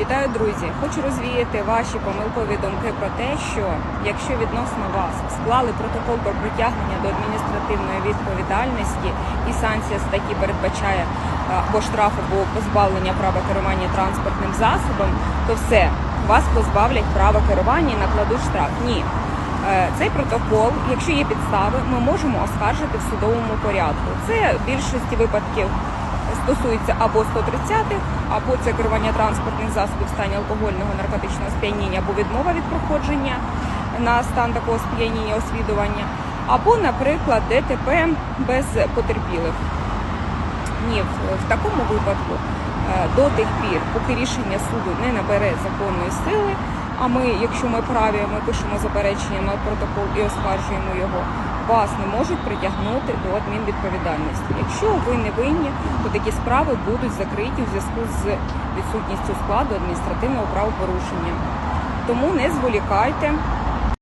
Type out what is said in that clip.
Вітаю, друзі! Хочу розвіяти ваші помилкові думки про те, що якщо відносно вас склали протокол про притягнення до адміністративної відповідальності і санкція статті передбачає е, або штраф, або позбавлення права керування транспортним засобом, то все вас позбавлять права керування і накладуть штраф. Ні. Е, Цей протокол, якщо є підстави, ми можемо оскаржити в судовому порядку. Це в більшості випадків стосується або 130-х, або це керування транспортних засобів в стані алкогольного наркотичного сп'яніння, або відмова від проходження на стан такого сп'яніння, освідування, або, наприклад, ДТП без потерпілих. Ні, в, такому випадку е, до тих пір, поки рішення суду не набере законної сили. А ми, якщо ми праві, ми пишемо заперечення на протокол і оскаржуємо його. Вас не можуть притягнути до адмінвідповідальності. Якщо ви не винні, то такі справи будуть закриті у зв'язку з відсутністю складу адміністративного правопорушення. Тому не зволікайте,